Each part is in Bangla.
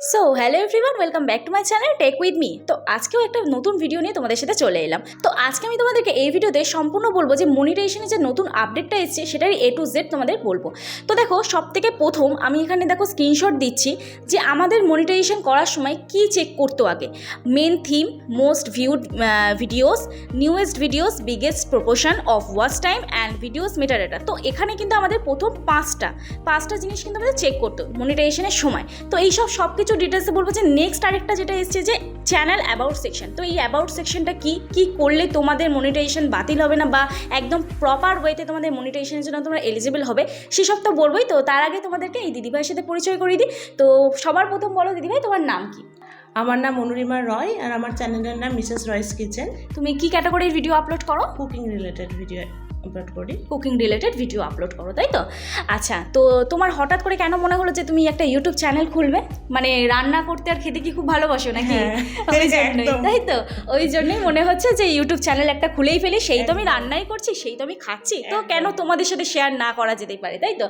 So hello everyone welcome back to my channel tech with me তো আজকেও একটা নতুন ভিডিও নিয়ে তোমাদের সাথে চলে এলাম। তো আজকে আমি তোমাদেরকে এই ভিডিওতে সম্পূর্ণ বলব যে মনিটাইজেশনের যে নতুন আপডেটটা এসেছে সেটার এ টু জেড তোমাদের বলব। তো দেখো সব থেকে প্রথম আমি এখানে দেখো স্ক্রিনশট দিচ্ছি যে আমাদের মনিটাইজেশন করার সময় কি চেক করতো আগে? Main theme most viewed videos newest videos biggest proportion of watch time and videos metadata তো এখানে কিন্তু আমাদের প্রথম পাঁচটা পাঁচটা জিনিস কিন্তু আমাদের চেক করতো মনিটাইজেশনের সময়। তো এইসব সব কিছু ডিটেলসে বলব যে নেক্সট আরেকটা যেটা এসছে যে চ্যানেল অ্যাবাউট সেকশন তো এই অ্যাবাউট সেকশনটা কি? কি করলে তোমাদের মনিটাইজেশন বাতিল হবে না বা একদম প্রপার ওয়েতে তোমাদের মনিটাইজেশনের জন্য তোমরা এলিজিবল হবে? সেসব তো বলবোই তো। তার আগে তোমাদেরকে এই দিদিভাইয়ের সাথে পরিচয় করিয়ে দিই। তো সবার প্রথম বলো দিদিভাই তোমার নাম কি? আমার নাম অনুরিমা রয় আর আমার চ্যানেলের নাম মিসেস রয়স কিচেন তুমি কি ক্যাটাগরির ভিডিও আপলোড করো? কুকিং রিলেটেড ভিডিও আপলোড করি। কুকিং রিলেটেড ভিডিও আপলোড করো তাই তো? আচ্ছা তো তোমার হঠাৎ করে কেন মনে হলো যে তুমি একটা ইউটিউব চ্যানেল খুলবে? মানে রান্না করতে আর খেতে কি খুব ভালোবাসো নাকি? হ্যাঁ, ওই জন্যই তাই তো? ওই জন্যই মনে হচ্ছে যে ইউটিউব চ্যানেল একটা খুলেই ফেলি সেই তো আমি রান্নাই করছি সেই তো আমি খাচ্ছি। তো কেন তোমাদের সাথে শেয়ার না করা যেতেই পারে তাই তো?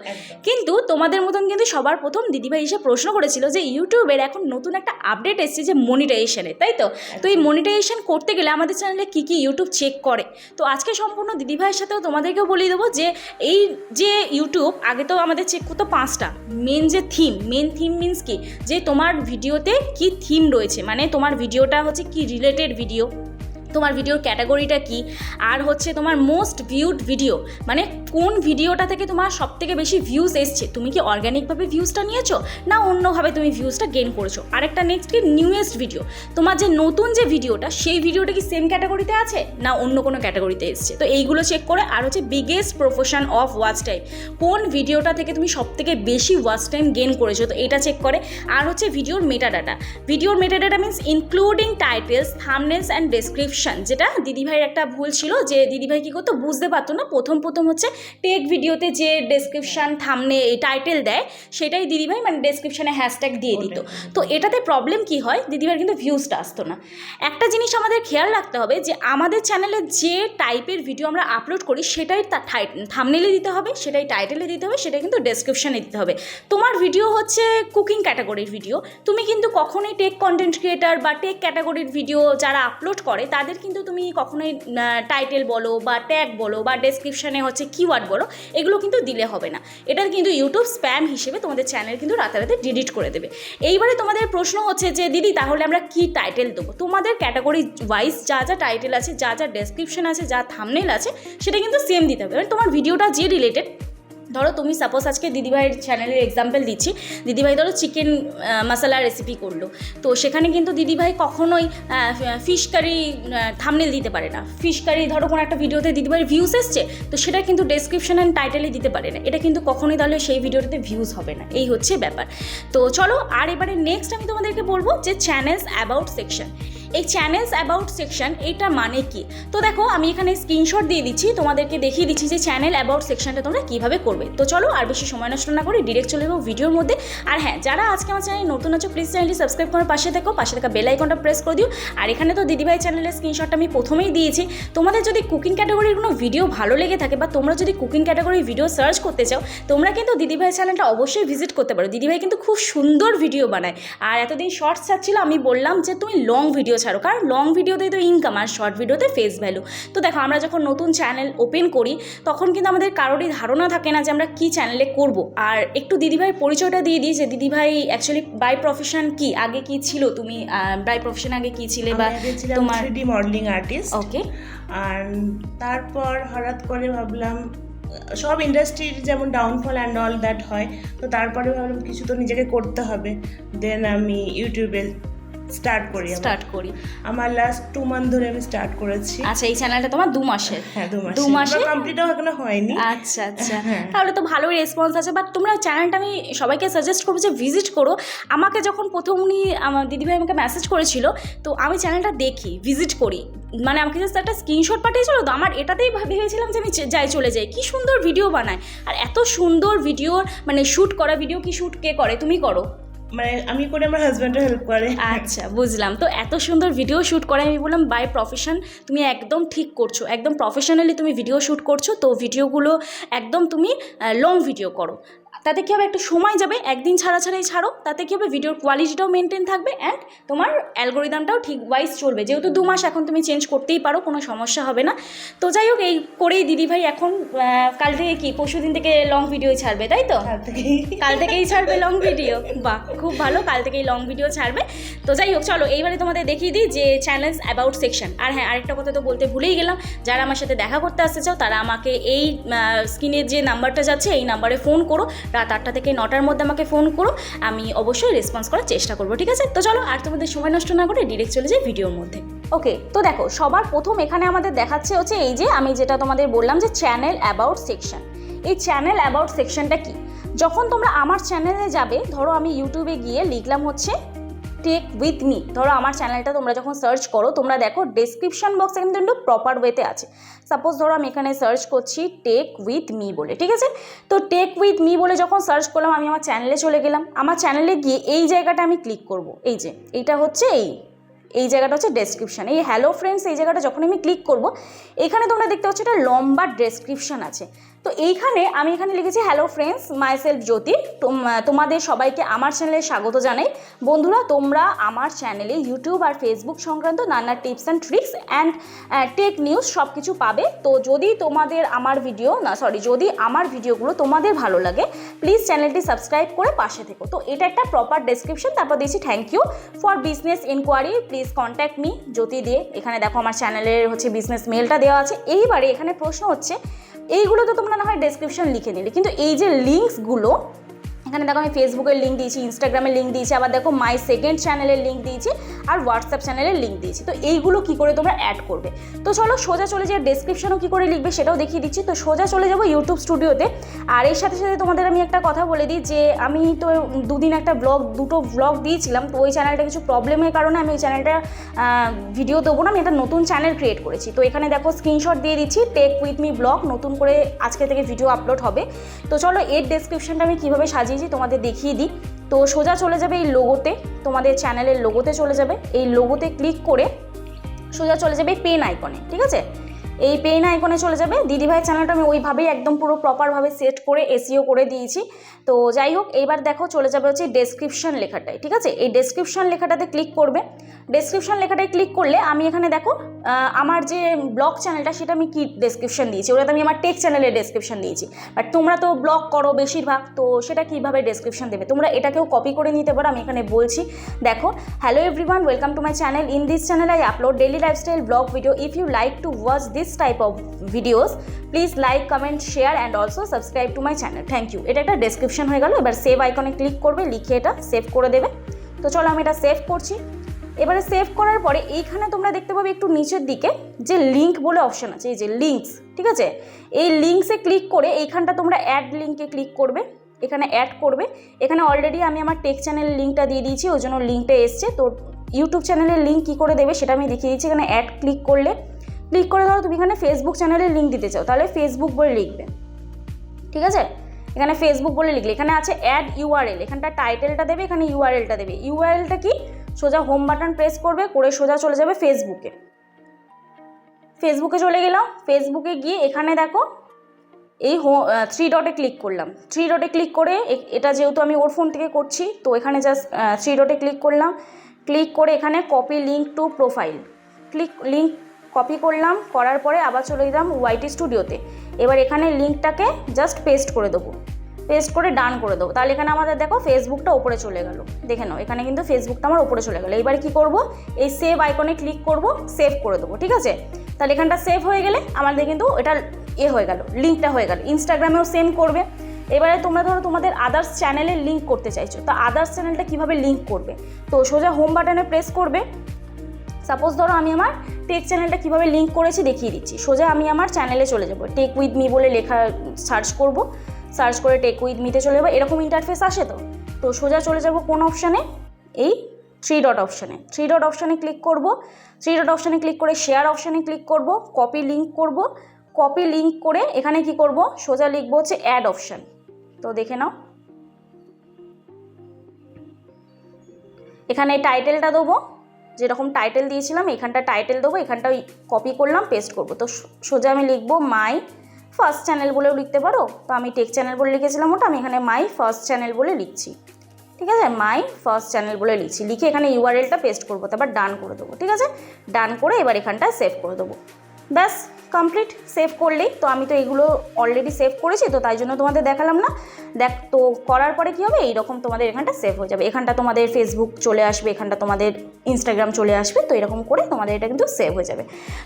কিন্তু তোমাদের মতন কিন্তু সবার প্রথম দিদিভাই এসে প্রশ্ন করেছিল যে ইউটিউবের এখন নতুন একটা আপডেট এসেছে যে মনিটাইজেশনের তাই তো? তো এই মনিটাইজেশন করতে গেলে আমাদের চ্যানেলে কী কী ইউটিউব চেক করে? তো আজকে সম্পূর্ণ দিদিভাইয়ের সাথেও তোমাদেরকেও বলিয়ে দেবো যে এই যে ইউটিউব আগে তো আমাদের চেক করতো পাঁচটা। মেন যে থিম মেন থিম মিন্স কি? যে তোমার ভিডিওতে কি থিম রয়েছে? মানে তোমার ভিডিওটা হচ্ছে কি রিলেটেড ভিডিও তোমার ভিডিওর ক্যাটাগরিটা কি? আর হচ্ছে তোমার মোস্ট ভিউড ভিডিও মানে কোন ভিডিওটা থেকে তোমার সব থেকে বেশি ভিউজ এসছে? তুমি কি অর্গ্যানিকভাবে ভিউজটা নিয়েছো? না অন্যভাবে তুমি ভিউজটা গেন করেছ? আরেকটা নেক্সট কি? নিউয়েস্ট ভিডিও তোমার যে নতুন যে ভিডিওটা, সেই ভিডিওটা কি সেম ক্যাটাগরিতে আছে? না অন্য কোনো ক্যাটাগরিতে এসছে? তো এইগুলো চেক করে আর হচ্ছে biggest profession of watch time কোন ভিডিওটা থেকে তুমি সব থেকে বেশি ওয়াচ টাইম গেন করেছ? তো এটা চেক করে। আর হচ্ছে ভিডিওর মেটা ডাটা ভিডিওর metadata means including titles thumbnails and description যেটা দিদিভাইয়ের একটা ভুল ছিল যে দিদিভাই কী করতো বুঝতে পারতো না। প্রথম প্রথম হচ্ছে টেক ভিডিওতে যে ডেসক্রিপশন থামনে টাইটেল দেয় সেটাই দিদিভাই মানে ডেসক্রিপশানে হ্যাশট্যাগ দিয়ে দিত। তো এটাতে প্রবলেম কি হয়? দিদিভাইয়ের কিন্তু ভিউজটা আসতো না। একটা জিনিস আমাদের খেয়াল রাখতে হবে যে আমাদের চ্যানেলে যে টাইপের ভিডিও আমরা আপলোড করি সেটাই থামনেলে দিতে হবে সেটাই টাইটেলে দিতে হবে সেটাই কিন্তু ডেসক্রিপশানে দিতে হবে। তোমার ভিডিও হচ্ছে কুকিং ক্যাটাগরির ভিডিও তুমি কিন্তু কখনোই টেক কন্টেন্ট ক্রিয়েটার বা টেক ক্যাটাগরির ভিডিও যারা আপলোড করে তাদের কিন্তু তুমি কখনোই টাইটেল বলো বা ট্যাগ বলো বা ডেসক্রিপশানে হচ্ছে কিওয়ার্ড বলো, এগুলো কিন্তু দিলে হবে না। এটার কিন্তু ইউটিউব স্প্যাম হিসেবে তোমাদের চ্যানেল কিন্তু রাতারাতি ডিলিট করে দেবে। এইবারে তোমাদের প্রশ্ন হচ্ছে যে, দিদি, তাহলে আমরা কি টাইটেল দেবো? তোমাদের ক্যাটাগরি ওয়াইজ যা যা টাইটেল আছে, যা যা ডেসক্রিপশন আছে, যা থামনেল আছে, সেটা কিন্তু সেম দিতে হবে। এবার তোমার ভিডিওটা যে রিলেটেড ধরো তুমি সাপোজ আজকে দিদিভাইয়ের চ্যানেলের এক্সাম্পল দিচ্ছি। দিদিভাই ধরো চিকেন মশলা রেসিপি করল। তো সেখানে কিন্তু দিদিভাই কখনোই ফিশ কারি থামনেল দিতে পারে না। ফিশ কারি ধরো কোনো একটা ভিডিওতে দিদিভাইয়ের ভিউজ এসছে, তো সেটা কিন্তু ডেসক্রিপশন অ্যান্ড টাইটেলে দিতে পারে না। এটা কিন্তু কখনোই তাহলে সেই ভিডিওটাতে ভিউজ হবে না। এই হচ্ছে ব্যাপার। তো চলো, আর এবারে নেক্সট আমি তোমাদেরকে বলব যে চ্যানেলস অ্যাবাউট সেকশন এই চ্যানেলস অ্যাবাউট সেকশন এটা মানে কি? তো দেখো, আমি এখানে স্ক্রিনশট দিয়ে দিচ্ছি, তোমাদেরকে দেখিয়ে দিচ্ছি যে চ্যানেল অ্যাবাউট সেকশনটা তোমরা কীভাবে করবে। তো চলো, আর বেশি সময় নষ্ট না করে ডিরেক্ট চলে যাব ভিডিওর মধ্যে। আর হ্যাঁ যারা আজকে আমার চ্যানেল নতুন আছো প্লিজ চ্যানেলটি সাবস্ক্রাইব করার পাশে দেখো পাশে থাকা বেল আইকনটা প্রেস করে দিও। আর এখানে তো দিদিভাই চ্যানেলের স্ক্রিনশটটা আমি প্রথমেই দিয়েছি। তোমাদের যদি কুকিং ক্যাটাগরির কোনো ভিডিও ভালো লেগে থাকে বা তোমরা যদি কুকিং ক্যাটাগরির ভিডিও সার্চ করতে চাও, তোমরা কিন্তু দিদিভাই চ্যানেলটা অবশ্যই ভিজিট করতে পারো। দিদিভাই কিন্তু খুব সুন্দর ভিডিও বানায়। আর এতদিন শর্টস ছাড়ছিল, আমি বললাম যে তুমি লং ভিডিও ছাড়ো কারণ লং ভিডিওতেই তো ইনকাম আর শর্ট ভিডিওতে ফেস ভ্যালু তো দেখো আমরা যখন নতুন চ্যানেল ওপেন করি তখন কিন্তু আমাদের কারোরই ধারণা থাকে না যে আমরা কী চ্যানেলে করব। আর একটু দিদিভাই পরিচয়টা দিয়ে দিই যে দিদিভাই অ্যাকচুয়ালি বাই প্রফেশন কি? আগে কি ছিল? তুমি বাই প্রফেশন আগে কি ছিলে বা তোমার থ্রি মডেলিং আর্টিস্ট ওকে আর তারপর হঠাৎ করে ভাবলাম সব ইন্ডাস্ট্রির যেমন ডাউনফল অ্যান্ড অল দ্যাট হয় তো তারপরে ভাবলাম কিছু তো নিজেকে করতে হবে। দেন আমি ইউটিউবে স্টার্ট করি। স্টার্ট করি। আমার লাস্ট টু মান্থ ধরে আমি স্টার্ট করেছি। আচ্ছা এই চ্যানেলটা তোমার দু মাসের হ্যাঁ দু মাসে? কমপ্লিটও এখনও হয়নি। আচ্ছা আচ্ছা। হ্যাঁ। তাহলে তো ভালোই রেসপন্স আছে বাট তোমরা চ্যানেলটা আমি সবাইকে সাজেস্ট করব যে ভিজিট করো। আমাকে যখন প্রথম উনি আমার দিদিভাই আমাকে মেসেজ করেছিল তো আমি চ্যানেলটা দেখি ভিজিট করি। মানে আমাকে জাস্ট একটা স্ক্রিনশট পাঠিয়েছিল তো আমার এটাতেই ভাব- ভেবেছিলাম যে আমি যাই চলে যাই। কি সুন্দর ভিডিও বানায়। আর এত সুন্দর ভিডিও মানে শ্যুট করা ভিডিও কি শ্যুট কে করে? তুমি করো। মানে আমি করে আমার হাজব্যান্ডও হেল্প করে। আচ্ছা বুঝলাম। তো এত সুন্দর ভিডিও শ্যুট করে আমি বললাম বাই প্রফেশন তুমি একদম ঠিক করছ। একদম প্রফেশনালি তুমি ভিডিও শ্যুট করছ, তো ভিডিওগুলো একদম তুমি লং ভিডিও করো। তাতে কী হবে একটু সময় যাবে একদিন ছাড়া ছাড়াই ছাড়ো তাতে কী হবে ভিডিওর কোয়ালিটিটাও মেনটেন থাকবে অ্যান্ড তোমার অ্যালগোরিদমটাও ঠিক ওয়াইজ চলবে। যেহেতু দু মাস এখন তুমি চেঞ্জ করতেই পারো কোনো সমস্যা হবে না। তো যাই হোক এই করেই দিদিভাই এখন কাল থেকে কি পরশু দিন থেকে লং ভিডিও ছাড়বে তাই তো? কাল থেকেই। ছাড়বে লং ভিডিও বাহ খুব ভালো কাল থেকেই লং ভিডিও ছাড়বে। তো যাই হোক চলো এইবারে তোমাদের দেখিয়ে দিই যে চ্যানেলস অ্যাবাউট সেকশন আর হ্যাঁ আরেকটা কথা তো বলতে ভুলেই গেলাম যারা আমার সাথে দেখা করতে আসতে চাও তারা আমাকে এই স্ক্রিনের যে নাম্বারটা যাচ্ছে এই নাম্বারে ফোন করো। রাত আটটা থেকে নটার মধ্যে আমাকে ফোন করো, আমি অবশ্যই রেসপন্স করার চেষ্টা করব, ঠিক আছে? তো চলো, আর তোমাদের সময় নষ্ট না করে ডিরেক্ট চলে যাই ভিডিওর মধ্যে। ওকে তো দেখো, সবার প্রথম এখানে আমাদের দেখাচ্ছে হচ্ছে এই যে, আমি যেটা তোমাদের বললাম যে চ্যানেল অ্যাবাউট সেকশন এই চ্যানেল অ্যাবাউট সেকশনটা কি? যখন তোমরা আমার চ্যানেলে যাবে, ধরো আমি ইউটিউবে গিয়ে লিখলাম হচ্ছে টেক উইথ মি ধরো আমার চ্যানেলটা তোমরা যখন সার্চ করো, তোমরা দেখো ডেসক্রিপশন বক্সে কিন্তু একটু প্রপার ওয়েতে আছে। সাপোজ ধরো আমি এখানে সার্চ করছি টেক উইথ মি বলে, ঠিক আছে? তো টেক উইথ মি বলে যখন সার্চ করলাম, আমি আমার চ্যানেলে চলে গেলাম। আমার চ্যানেলে গিয়ে এই জায়গাটা আমি ক্লিক করব। এই যে, এইটা হচ্ছে এই। এই জায়গাটা হচ্ছে ডেসক্রিপশন এই হ্যালো ফ্রেন্ডস এই জায়গাটা যখন আমি ক্লিক করব, এখানে তোমরা দেখতে পাচ্ছ একটা লম্বা ডেসক্রিপশন আছে। তো এইখানে আমি এখানে লিখেছি hello friends myself Jyoti তোমাদের সবাইকে আমার চ্যানেলে স্বাগত জানাই। বন্ধুরা, তোমরা আমার চ্যানেলে ইউটিউব আর ফেসবুক সংক্রান্ত নানা tips and tricks and tech news সব কিছু পাবে। তো যদি তোমাদের আমার ভিডিও না সরি যদি আমার ভিডিওগুলো তোমাদের ভালো লাগে প্লিজ চ্যানেলটি সাবস্ক্রাইব করে পাশে থেকো। তো এটা একটা প্রপার ডেসক্রিপশন তারপর দিয়েছি thank you for business inquiry please contact me Jyoti দিয়ে, এখানে দেখো আমার চ্যানেলের হচ্ছে বিজনেস মেলটা দেওয়া আছে। এইবারে এখানে প্রশ্ন হচ্ছে এইগুলো তো তোমরা না হয় ডেসক্রিপশন লিখে নিলে। কিন্তু এই যে লিঙ্কসগুলো এখানে দেখো আমি ফেসবুকের লিঙ্ক দিয়েছি ইনস্টাগ্রামের লিঙ্ক দিয়েছি, আবার দেখো মাই সেকেন্ড চ্যানেলের লিঙ্ক দিয়েছি আর হোয়াটসঅ্যাপ চ্যানেলের লিঙ্ক দিয়েছি। তো এইগুলো কি করে তোমরা অ্যাড করবে? তো চলো সোজা চলে যে ডেসক্রিপশনও কী করে লিখবে সেটাও দেখিয়ে দিচ্ছি। তো সোজা চলে যাব ইউটিউব স্টুডিওতে আর এর সাথে সাথে তোমাদের আমি একটা কথা বলে দিই যে আমি তো দুদিন একটা ব্লগ দুটো ব্লগ দিয়েছিলাম। তো ওই চ্যানেলটা কিছু প্রবলেমের কারণে আমি ওই চ্যানেলটা ভিডিও দেবো না, আমি একটা নতুন চ্যানেল ক্রিয়েট করেছি। তো এখানে দেখো স্ক্রিনশট দিয়ে দিচ্ছি টেক উইথ মি ব্লগ নতুন করে আজকে থেকে ভিডিও আপলোড হবে। তো চলো এর ডেসক্রিপশনটা আমি কীভাবে সাজিয়েছি তোমাদের দেখিয়ে দিই। তো সোজা চলে যাবে এই লোগোতে তোমাদের চ্যানেলের লোগোতে চলে যাবে। এই লোগোতে ক্লিক করে সোজা চলে যাবে পেন আইকনে ঠিক আছে? এই পেন আইকনে চলে যাবে। দিদিভাই চ্যানেলটা আমি ওইভাবেই একদম পুরো প্রপারভাবে সেট করে এসিও করে দিয়েছি। তো যাই হোক এইবার দেখো চলে যাবে হচ্ছে ডেসক্রিপশন লেখাটায়, ঠিক আছে? এই ডেসক্রিপশন লেখাটাতে ক্লিক করবে। ডেসক্রিপশন লেখাটায় ক্লিক করলে আমি এখানে দেখো আমার যে ব্লগ চ্যানেলটা সেটা আমি কি ডেসক্রিপশন দিয়েছি? ওটাতে আমি আমার টেক চ্যানেলের ডেসক্রিপশন দিয়েছি। বাট তোমরা তো ব্লগ করো বেশিরভাগ, তো সেটা কীভাবে ডেসক্রিপশন দেবে? তোমরা এটাকেও কপি করে নিতে পারো, আমি এখানে বলছি। দেখো hello everyone welcome to my channel in this channel I upload daily lifestyle blog video if you like to watch this type of videos please like comment share and also subscribe to my channel thank you এটা একটা ডেসক্রিপশন হয়ে গেল, এবার সেভ আইকনে ক্লিক করবে, লিখে এটা সেভ করে দেবে। তো চলো আমি এটা সেভ করছি। এবারে সেভ করার পরে এইখানে তোমরা দেখতে পাবে একটু নিচের দিকে যে লিঙ্ক বলে অপশন আছে, এই যে লিঙ্কস ঠিক আছে? এই লিঙ্কসে ক্লিক করে এইখানটা তোমরা অ্যাড লিঙ্কে ক্লিক করবে, এখানে অ্যাড করবে। এখানে অলরেডি আমি আমার টেক চ্যানেলের লিঙ্কটা দিয়ে দিয়েছি, ওই জন্য লিঙ্কটা এসছে। তো ইউটিউব চ্যানেলের লিঙ্ক কী করে দেবে সেটা আমি দেখিয়ে দিচ্ছি। এখানে অ্যাড ক্লিক করলে ক্লিক করে ধরো তুমি এখানে ফেসবুক চ্যানেলের লিঙ্ক দিতে চাও, তাহলে ফেসবুক বলে লিখবে। ঠিক আছে? এখানে ফেসবুক বলে লিখলে, এখানে আছে অ্যাড ইউআরএল এখানটা টাইটেলটা দেবে, এখানে ইউআরএলটা দেবে। ইউআরএলটা কি? সোজা হোম বাটন প্রেস করবে, করে সোজা চলে যাবে ফেসবুকে ফেসবুকে চলে গেলাম ফেসবুকে গিয়ে এখানে দেখো, এই হো থ্রি ডটে ক্লিক করলাম। থ্রি ডটে ক্লিক করে এটা যেহেতু আমি ওর ফোন থেকে করছি, তো এখানে জাস্ট থ্রি ডটে ক্লিক করলাম। ক্লিক করে এখানে copy link to profile click link copy করলাম, করার পরে আবার চলে গেলাম ওয়াইটি স্টুডিওতে এবার এখানে লিঙ্কটাকে জাস্ট পেস্ট করে দেবো। পেস্ট করে ডান করে দেবো। তাহলে এখানে আমাদের দেখো ফেসবুকটা ওপরে চলে গেল। দেখে নাও, এখানে কিন্তু ফেসবুকটা আমার ওপরে চলে গেলো। এবারে কি করব? এই সেভ আইকনে ক্লিক করব সেভ করে দেবো, ঠিক আছে? তাহলে এখানটা সেভ হয়ে গেলে আমাদের কিন্তু এটা এ হয়ে গেল লিঙ্কটা হয়ে গেল। ইনস্টাগ্রামেও সেন্ড করবে। এবারে তোমরা ধরো তোমাদের আদার্স চ্যানেলে লিঙ্ক করতে চাইছো। তো আদার্স চ্যানেলটা কীভাবে লিঙ্ক করবে? তো সোজা হোম বাটনে প্রেস করবে। সাপোজ ধরো আমি আমার টেক চ্যানেলটা কীভাবে লিঙ্ক করেছি দেখিয়ে দিচ্ছি। সোজা আমি আমার চ্যানেলে চলে যাব। টেক উইথ মি বলে লেখা সার্চ করব। সার্চ করে টেক উইথ মিতে চলে যাব। এরকম ইন্টারফেস আসে তো? তো সোজা চলে যাব কোন অপশানে এই থ্রি ডট অপশানে থ্রি ডট অপশানে ক্লিক করব। থ্রি ডট অপশানে ক্লিক করে শেয়ার অপশানে ক্লিক করব। কপি লিঙ্ক করব। কপি লিঙ্ক করে এখানে কি করব? সোজা লিখব হচ্ছে অ্যাড অপশান তো দেখে নাও। এখানে টাইটেলটা দেবো। যেরকম টাইটেল দিয়েছিলাম, এখানটা টাইটেল দেবো, এখানটা কপি করলাম পেস্ট করব। তো সোজা আমি লিখব মাই ফার্স্ট চ্যানেল বলেও লিখতে পারো। তো আমি টেক চ্যানেল বলে লিখেছিলাম ওটা, আমি এখানে মাই ফার্স্ট চ্যানেল বলে লিখছি। ঠিক আছে? মাই ফার্স্ট চ্যানেল বলে লিখছি। লিখে এখানে ইউআরএলটা পেস্ট করব, তারপর ডান করে দেবো। ঠিক আছে? ডান করে এবার এখানটা সেভ করে দেবো। ব্যাস। কমপ্লিট সেভ করলেই। তো আমি তো এগুলো অলরেডি সেভ করেছি, তো তাই জন্য তোমাদের দেখালাম না। দেখ, তো করার পরে কী হবে? এইরকম তোমাদের এখানটা সেভ হয়ে যাবে। এখানটা তোমাদের ফেসবুক চলে আসবে, এখানটা তোমাদের ইনস্টাগ্রাম চলে আসবে, তো এরকম করে তোমাদের এটা কিন্তু সেভ হয়ে যাবে।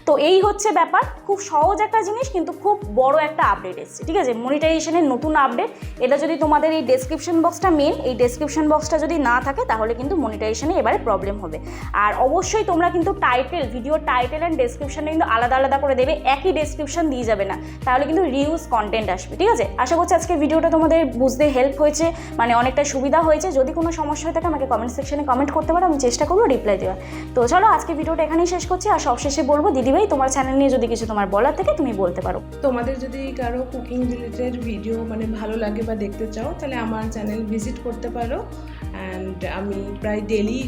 তো এই হচ্ছে ব্যাপার। খুব সহজ একটা জিনিস, কিন্তু খুব বড় একটা আপডেট এসছে, ঠিক আছে? মনিটাইজেশনের নতুন আপডেট এটা যদি তোমাদের এই ডেসক্রিপশন বক্সটা মেন এই ডেসক্রিপশন বক্সটা যদি না থাকে, তাহলে কিন্তু মনিটাইজেশনে এবারে প্রবলেম হবে। আর অবশ্যই তোমরা কিন্তু টাইটেল ভিডিও টাইটেল অ্যান্ড ডেসক্রিপশনটা কিন্তু আলাদা আলাদা করে দেবে। একই ডেসক্রিপশন দিয়ে যাবে না। তাহলে কিন্তু রিউজ কন্টেন্ট আসবে, ঠিক আছে? আশা করছি আজকে ভিডিওটা তোমাদের বুঝতে হেল্প হয়েছে মানে অনেকটা সুবিধা হয়েছে। যদি কোনো সমস্যা হয়ে থাকে, আমাকে কমেন্ট সেকশনে কমেন্ট করতে পারো, আমি চেষ্টা করব রিপ্লাই দেওয়ার। তো চলো আজকে ভিডিওটা এখানেই শেষ করছি। আর সবশেষে বলব, দিদিভাই, তোমার চ্যানেল নিয়ে যদি কিছু তোমার বলার থাকে, তুমি বলতে পারো। তোমাদের যদি কারও কুকিং রিলেটেড ভিডিও মানে ভালো লাগে বা দেখতে চাও, তাহলে আমার চ্যানেল ভিজিট করতে পারো। অ্যান্ড আমি প্রায় ডেলি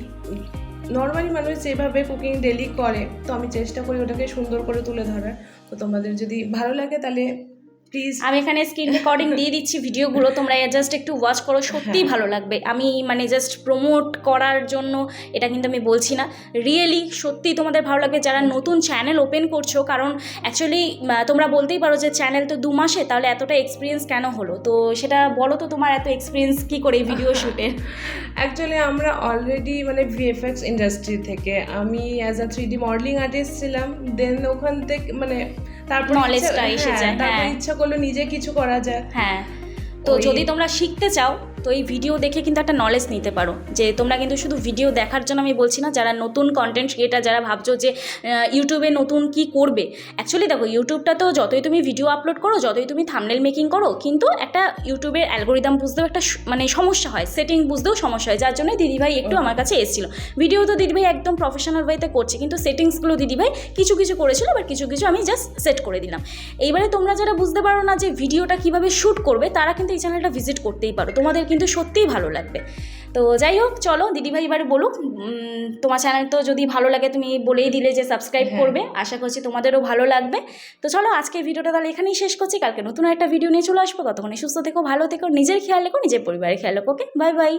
নর্মালি মানুষ যেভাবে কুকিং ডেলি করে, তো আমি চেষ্টা করি ওটাকে সুন্দর করে তুলে ধরার। তো তোমাদের যদি ভালো লাগে তাহলে প্লিজ আমি এখানে স্ক্রিন রেকর্ডিং দিয়ে দিচ্ছি ভিডিওগুলো তোমরা জাস্ট একটু ওয়াচ করো সত্যিই ভালো লাগবে। আমি মানে জাস্ট প্রমোট করার জন্য এটা কিন্তু আমি বলছি না। রিয়েলি সত্যি তোমাদের ভালো লাগবে যারা নতুন চ্যানেল ওপেন করছ কারণ অ্যাকচুয়ালি তোমরা বলতেই পারো যে চ্যানেল তো দু মাসে তাহলে এতটা এক্সপিরিয়েন্স কেন হলো? তো সেটা বলো তো তোমার এত এক্সপিরিয়েন্স কী করে ভিডিও শ্যুটে অ্যাকচুয়ালি আমরা অলরেডি মানে ভিএফএক্স ইন্ডাস্ট্রি থেকে আমি as a three D modelling artist ছিলাম দেন ওখান থেকে মানে তারপর নলেজটা এসে হ্যাঁ, যায়, তারপর হ্যাঁ। ইচ্ছা করল নিজে কিছু করা যায় হ্যাঁ তো যদি তোমরা শিখতে চাও তো এই ভিডিও দেখে কিন্তু একটা নলেজ নিতে পারো। যে তোমরা কিন্তু শুধু ভিডিও দেখার জন্য আমি বলছি না, যারা নতুন কন্টেন্ট ক্রিয়েটার যারা ভাবছ যে ইউটিউবে নতুন কি করবে। অ্যাকচুয়ালি দেখো ইউটিউবটা তো যতই তুমি ভিডিও আপলোড করো, যতই তুমি থামনেল মেকিং করো, কিন্তু একটা ইউটিউবের অ্যালগোরিদম বুঝতেও একটা মানে সমস্যা হয়। সেটিং বুঝতেও সমস্যা হয়, যার জন্য দিদিভাই একটু আমার কাছে এসেছিল। ভিডিও তো দিদিভাই একদম প্রফেশনাল ওয়েতে করছে, কিন্তু সেটিংসগুলো দিদিভাই কিছু কিছু করেছিল এবার কিছু কিছু আমি জাস্ট সেট করে দিলাম। এইবারে তোমরা যারা বুঝতে পারো না যে ভিডিওটা কীভাবে শ্যুট করবে, তারা কিন্তু এই চ্যানেলটা ভিজিট করতেই পারো। তোমাদের কিন্তু সত্যিই ভালো লাগবে। তো যাই হোক চলো দিদিভাই এবারে বলুক তোমার চ্যানেল তো যদি ভালো লাগে তুমি বলেই দিলে যে সাবস্ক্রাইব হ্যাঁ। করবে। আশা করছি তোমাদেরও ভালো লাগবে। তো চলো আজকে ভিডিওটা তাহলে এখানেই শেষ করছি। কালকে নতুন একটা ভিডিও নিয়ে চলে আসব। ততক্ষণে সুস্থ থেকো ভালো থেকো নিজের খেয়াল রেখো নিজের পরিবারের খেয়াল রেখো ওকে বাই বাই